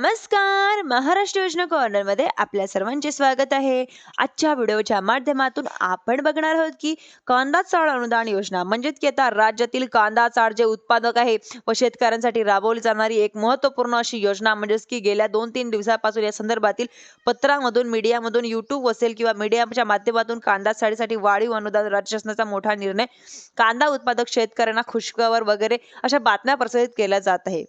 नमस्कार. महाराष्ट्र योजना कॉर्नरमध्ये आपल्या सर्वांचे स्वागत आहे. आजच्या व्हिडिओच्या माध्यमातून आपण बघणार आहोत की कांदा चाळ अनुदान योजना म्हणजेच की आता राज्यातील कांदा चाळ जे उत्पादक आहे व शेतकऱ्यांसाठी राबवली जाणारी एक महत्त्वपूर्ण अशी योजना म्हणजेच की गेल्या दोन तीन दिवसापासून या संदर्भातील पत्रामधून मीडियामधून युट्यूब असेल किंवा मीडियाच्या माध्यमातून कांदा चाळीसाठी वाढीव अनुदान राज्य शासनाचा मोठा निर्णय कांदा उत्पादक शेतकऱ्यांना खुशखबर वगैरे अशा बातम्या प्रसारित केल्या जात आहे.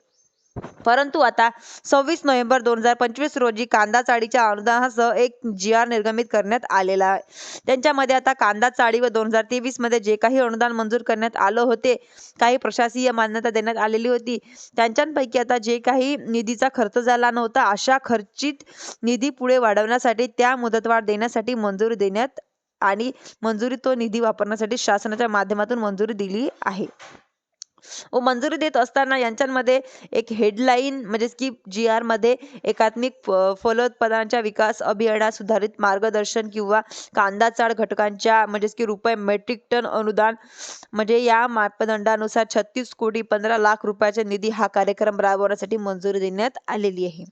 परंतु आता सव्वीस नोव्हेंबर दोन हजार पंचवीस रोजी कांदा चाळीच्या अनुदानासह एक जी आर निर्गमित करण्यात आलेला आहे. त्यांच्यामध्ये आता कांदा चाळी व दोन हजार तेवीसमध्ये जे काही अनुदान मंजूर करण्यात आलं होते काही प्रशासकीय मान्यता देण्यात आलेली होती. त्यांच्यापैकी आता जे काही निधीचा खर्च झाला नव्हता अशा खर्चित निधी पुढे वाढवण्यासाठी त्या मुदतवाढ देण्यासाठी मंजुरी देण्यात आणि मंजुरी तो निधी वापरण्यासाठी शासनाच्या माध्यमातून मंजुरी दिली आहे. व मंजुरी देत असताना यांच्यामध्ये एक हेडलाईन म्हणजेच की जी आरमध्ये एकात्मिक फलोत्पादनाच्या विकास अभियानात सुधारित मार्गदर्शन किंवा कांदा चाळ घटकांच्या म्हणजेच की रुपये मेट्रिक टन अनुदान म्हणजे या मापदंडानुसार छत्तीस कोटी पंधरा लाख रुपयाचा निधी हा कार्यक्रम राबवण्यासाठी मंजुरी देण्यात आलेली आहे.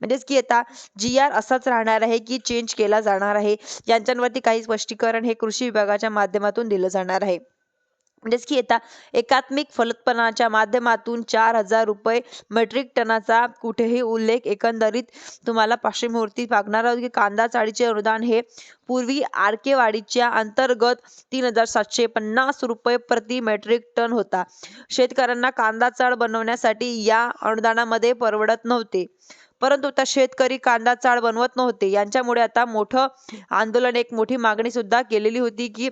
म्हणजेच की आता जी आर असाच राहणार आहे की चेंज केला जाणार आहे? यांच्यावरती काही स्पष्टीकरण हे कृषी विभागाच्या माध्यमातून दिलं जाणार आहे. म्हणजेच की येता एकात्मिक फलोत्पन्नाच्या माध्यमातून चार हजार रुपये मेट्रिक टनाचा कुठेही उल्लेख एकंदरीत तुम्हाला पाश्चिमूर्ती मागणार आहोत की कांदा चाळीचे अनुदान हे पूर्वी आरकेवाडीच्या अंतर्गत तीन हजार सातशे पन्नास रुपये प्रति मेट्रिक टन होता. शेतकऱ्यांना कांदा चाळ बनवण्यासाठी या अनुदानामध्ये परवडत नव्हते. परंतु आता शेतकरी कांदा चाळ बनवत नव्हते. यांच्यामुळे आता मोठं आंदोलन एक मोठी मागणी सुद्धा केलेली होती की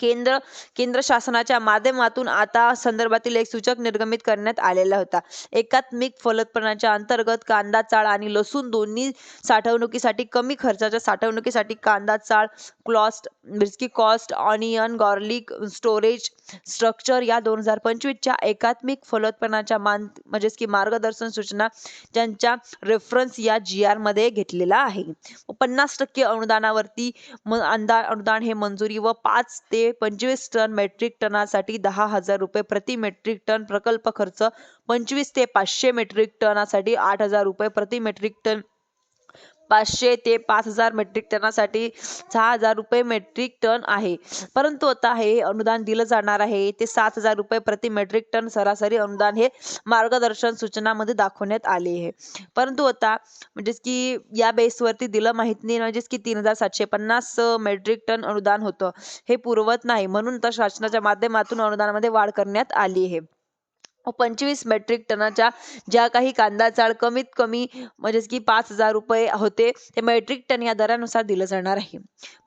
केंद्र केंद्र शासनाच्या माध्यमातून आता संदर्भातील एक सूचक निर्गमित करण्यात आलेला होता. एकात्मिक फलोत्पन्नाच्या अंतर्गत कांदा चाळ आणि लसूण दोन्ही साठवणुकीसाठी कमी खर्चाच्या साठवणुकीसाठी कांदा चाळ क्लॉस्ट मिरची cost onion garlic storage structure या दोन हजार पंचवीसच्या एकात्मिक फलोत्पन्नाच्या मान म्हणजेच की मार्गदर्शन सूचना ज्यांच्या रेफरन्स या जी आरमध्ये घेतलेला आहे. पन्नास टक्के अनुदानावरती म अंदा अनुदान हे मंजुरी व पाच ते पंचवीस टन मेट्रिक टनासाठी दहा हजार रुपये प्रति मेट्रिक टन प्रकल्प खर्च पंचवीस ते पाचशे मेट्रिक टनासाठी आठ हजार रुपये प्रति मेट्रिक टन पाचशे ते पाच हजार मेट्रिक टनासाठी सहा हजार रुपये मेट्रिक टन आहे. परंतु आता हे अनुदान दिलं जाणार आहे. ते सात हजार रुपये प्रति मेट्रिक टन सरासरी अनुदान हे मार्गदर्शन सूचनामध्ये दाखवण्यात आले आहे. परंतु आता म्हणजेच की या बेसवरती दिलं माहीत नाही. म्हणजेच की तीन हजार सातशे पन्नास मेट्रिक टन अनुदान होतं. हे पुरवत नाही. म्हणून तर शासनाच्या माध्यमातून अनुदानामध्ये वाढ करण्यात आली आहे. पंचवीस मेट्रिक टनाच्या ज्या काही कांदा चाळ कमीत कमी म्हणजेच की पाच हजार रुपये होते ते मेट्रिक टन या दरानुसार दिलं जाणार आहे.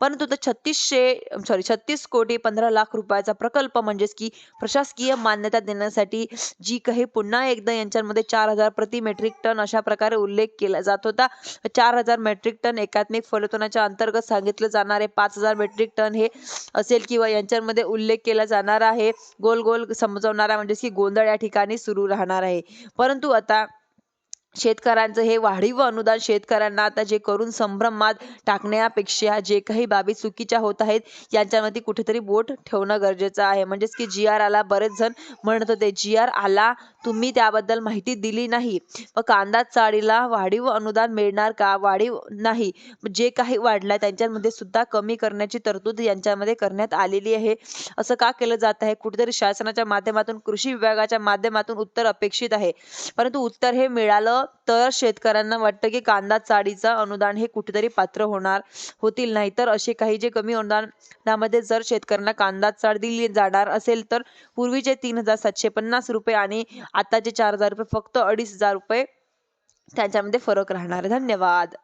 परंतु तर छत्तीसशे सॉरी छत्तीस कोटी पंधरा लाख रुपयाचा प्रकल्प म्हणजेच की प्रशासकीय मान्यता देण्यासाठी जी काही पुन्हा एकदा यांच्यामध्ये चार हजार प्रति मेट्रिक टन अशा प्रकारे उल्लेख केला जात होता चार हजार मेट्रिक टन एकात्मिक फलोत्पन्नाच्या अंतर्गत सांगितलं जाणारे पाच हजार मेट्रिक टन हे असेल किंवा यांच्यामध्ये उल्लेख केला जाणार आहे. गोल गोल समजवणारा म्हणजेच की गोंधळ या ठिकाणी ठिकाणी सुरू राहणार आहे. परंतु आता शेतकऱ्यांचं हे वाढीव अनुदान शेतकऱ्यांना आता जे करून संभ्रमात टाकण्यापेक्षा जे काही बाबी चुकीच्या होत आहेत यांच्यामध्ये कुठेतरी बोट ठेवणं गरजेचं आहे. म्हणजेच की जी आर आला बरेच जण म्हणत होते जी आर आला तुम्ही त्याबद्दल माहिती दिली नाही. व कांदा चाळीला वाढीव अनुदान मिळणार का? वाढीव नाही. जे काही वाढलं त्यांच्यामध्ये सुद्धा कमी करण्याची तरतूद यांच्यामध्ये करण्यात आलेली आहे. असं का केलं जात आहे? कुठेतरी शासनाच्या माध्यमातून कृषी विभागाच्या माध्यमातून उत्तर अपेक्षित आहे. परंतु उत्तर हे मिळालं तर शेतकऱ्यांना वाटतं की कांदा चाळीचं अनुदान हे कुठेतरी पात्र होणार होतील. नाही तर असे काही जे कमी अनुदानामध्ये जर शेतकऱ्यांना कांदा चाळ दिली जाणार असेल तर पूर्वीचे तीन हजार सातशे पन्नास रुपये आणि आताचे चार हजार रुपये फक्त अडीच हजार रुपये त्यांच्यामध्ये फरक राहणार. आहे धन्यवाद.